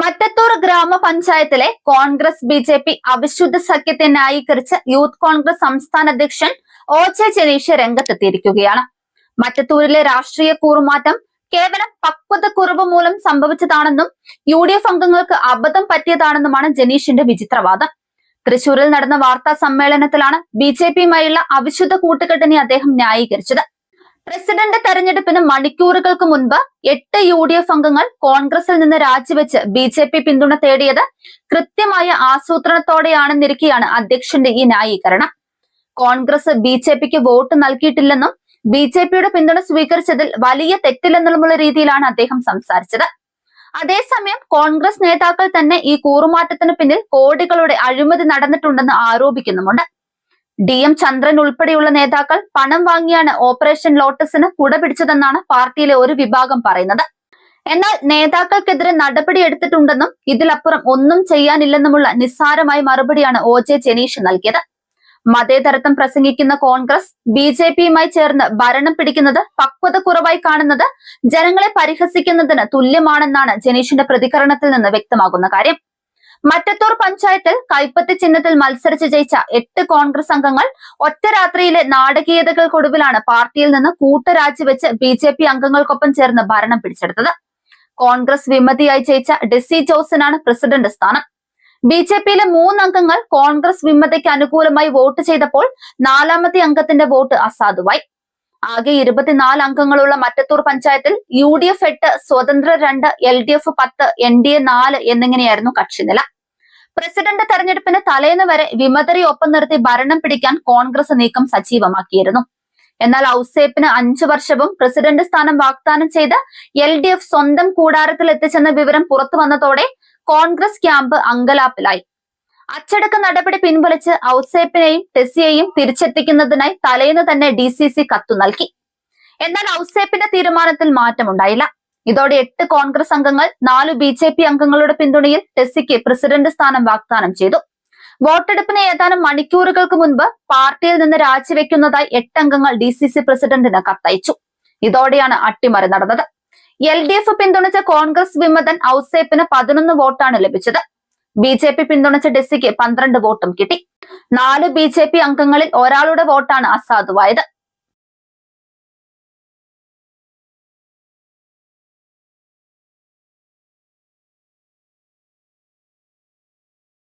മറ്റത്തൂർ ഗ്രാമപഞ്ചായത്തിലെ Congress B J P അവിശുദ്ധ സഖ്യത്തെ ന്യായീകരിച്ച് യൂത്ത് കോൺഗ്രസ് സംസ്ഥാന അധ്യക്ഷൻ ഒ ജെ ജനീഷ് രംഗത്തെത്തിയിരിക്കുകയാണ്. മറ്റത്തൂരിലെ രാഷ്ട്രീയ കൂറുമാറ്റം കേവലം പക്വതക്കുറവ് മൂലം സംഭവിച്ചതാണെന്നും യു ഡി എഫ് അംഗങ്ങൾക്ക് അബദ്ധം പറ്റിയതാണെന്നുമാണ് ജനീഷിന്റെ വിചിത്രവാദം. തൃശൂരിൽ നടന്ന വാർത്താ സമ്മേളനത്തിലാണ് ബി ജെ പിയുമായുള്ള അവിശുദ്ധ കൂട്ടുകെട്ടിനെ അദ്ദേഹം ന്യായീകരിച്ചത്. പ്രസിഡന്റ് തെരഞ്ഞെടുപ്പിന് മണിക്കൂറുകൾക്ക് മുൻപ് എട്ട് യു ഡി എഫ് അംഗങ്ങൾ കോൺഗ്രസിൽ നിന്ന് രാജിവെച്ച് ബി ജെ പി പിന്തുണ തേടിയത് കൃത്യമായ ആസൂത്രണത്തോടെയാണെന്നിരിക്കെയാണ് അധ്യക്ഷന്റെ ഈ ന്യായീകരണം. കോൺഗ്രസ് ബി ജെ പിക്ക് വോട്ട് നൽകിയിട്ടില്ലെന്നും ബി ജെ പിയുടെ പിന്തുണ സ്വീകരിച്ചതിൽ വലിയ തെറ്റില്ലെന്നുള്ള രീതിയിലാണ് അദ്ദേഹം സംസാരിച്ചത്. അതേസമയം കോൺഗ്രസ് നേതാക്കൾ തന്നെ ഈ കൂറുമാറ്റത്തിന് പിന്നിൽ കോടികളുടെ അഴിമതി നടന്നിട്ടുണ്ടെന്ന് ആരോപിക്കുന്നുമുണ്ട്. ഡി എം ചന്ദ്രൻ ഉൾപ്പെടെയുള്ള നേതാക്കൾ പണം വാങ്ങിയാണ് ഓപ്പറേഷൻ ലോട്ടസിന് കുട പിടിച്ചതെന്നാണ് പാർട്ടിയിലെ ഒരു വിഭാഗം പറയുന്നത്. എന്നാൽ നേതാക്കൾക്കെതിരെ നടപടി എടുത്തിട്ടുണ്ടെന്നും ഇതിലപ്പുറം ഒന്നും ചെയ്യാനില്ലെന്നുമുള്ള നിസ്സാരമായ മറുപടിയാണ് ഒ ജെ ജനീഷ് നൽകിയത്. മതേതരത്വം പ്രസംഗിക്കുന്ന കോൺഗ്രസ് ബി ജെ പിയുമായി ചേർന്ന് ഭരണം പിടിക്കുന്നത് പക്വത കുറവായി കാണുന്നത് ജനങ്ങളെ പരിഹസിക്കുന്നതിന് തുല്യമാണെന്നാണ് ജനീഷിന്റെ പ്രതികരണത്തിൽ നിന്ന് വ്യക്തമാകുന്ന കാര്യം. മറ്റത്തൂർ പഞ്ചായത്തിൽ കൈപ്പത്തി ചിഹ്നത്തിൽ മത്സരിച്ച് ജയിച്ച എട്ട് കോൺഗ്രസ് അംഗങ്ങൾ ഒറ്റ രാത്രിയിലെ നാടകീയതകൾക്കൊടുവിലാണ് പാർട്ടിയിൽ നിന്ന് കൂട്ടരാജിവെച്ച് ബി ജെ പി അംഗങ്ങൾക്കൊപ്പം ചേർന്ന് ഭരണം പിടിച്ചെടുത്തത്. കോൺഗ്രസ് വിമതിയായി ജയിച്ച ഡിസി ജോസനാണ് പ്രസിഡന്റ് സ്ഥാനം. ബി ജെ പിയിലെ മൂന്നംഗങ്ങൾ കോൺഗ്രസ് വിമതയ്ക്ക് അനുകൂലമായി വോട്ട് ചെയ്തപ്പോൾ നാലാമത്തെ അംഗത്തിന്റെ വോട്ട് അസാധുവായി. ആകെ ഇരുപത്തിനാല് അംഗങ്ങളുള്ള മറ്റത്തൂർ പഞ്ചായത്തിൽ യു ഡി എഫ് എട്ട് സ്വതന്ത്ര രണ്ട് എൽ ഡി എഫ് പത്ത് എൻ ഡി എ നാല് എന്നിങ്ങനെയായിരുന്നു കക്ഷിനില. പ്രസിഡന്റ് തെരഞ്ഞെടുപ്പിന് തലേന്ന് വരെ വിമതരെ ഒപ്പം നിർത്തി ഭരണം പിടിക്കാൻ കോൺഗ്രസ് നീക്കം സജീവമാക്കിയിരുന്നു. എന്നാൽ ഔസേപ്പിന് അഞ്ചു വർഷവും പ്രസിഡന്റ് സ്ഥാനം വാഗ്ദാനം ചെയ്ത് എൽ ഡി എഫ് സ്വന്തം കൂടാരത്തിൽ എത്തിച്ചെന്ന വിവരം പുറത്തു വന്നതോടെ കോൺഗ്രസ് ക്യാമ്പ് അങ്കലാപ്പിലായി. അച്ചടക്ക നടപടി പിൻവലിച്ച് ഔസേപ്പിനെയും ടെസിയെയും തിരിച്ചെത്തിക്കുന്നതിനായി തലേന്ന് തന്നെ ഡി സി സി കത്തു നൽകി. എന്നാൽ ഔസേപ്പിന്റെ തീരുമാനത്തിൽ മാറ്റമുണ്ടായില്ല. ഇതോടെ എട്ട് കോൺഗ്രസ് അംഗങ്ങൾ നാലു ബി ജെ പി അംഗങ്ങളുടെ പിന്തുണയിൽ ടെസ്സിക്ക് പ്രസിഡന്റ് സ്ഥാനം വാഗ്ദാനം ചെയ്തു. വോട്ടെടുപ്പിന് ഏതാനും മണിക്കൂറുകൾക്ക് മുൻപ് പാർട്ടിയിൽ നിന്ന് രാജിവെക്കുന്നതായി എട്ട് അംഗങ്ങൾ ഡി സി സി പ്രസിഡന്റിന് കത്തയച്ചു. ഇതോടെയാണ് അട്ടിമറി നടന്നത്. എൽ ഡി എഫ് പിന്തുണച്ച കോൺഗ്രസ് വിമതൻ ഔസേപ്പിന് പതിനൊന്ന് വോട്ടാണ് ലഭിച്ചത്. ബി ജെ പി പിന്തുണച്ച ഡെസ്സിക്ക് പന്ത്രണ്ട് വോട്ടും കിട്ടി. നാല് ബി ജെ പി അംഗങ്ങളിൽ ഒരാളുടെ വോട്ടാണ് അസാധുവായത്.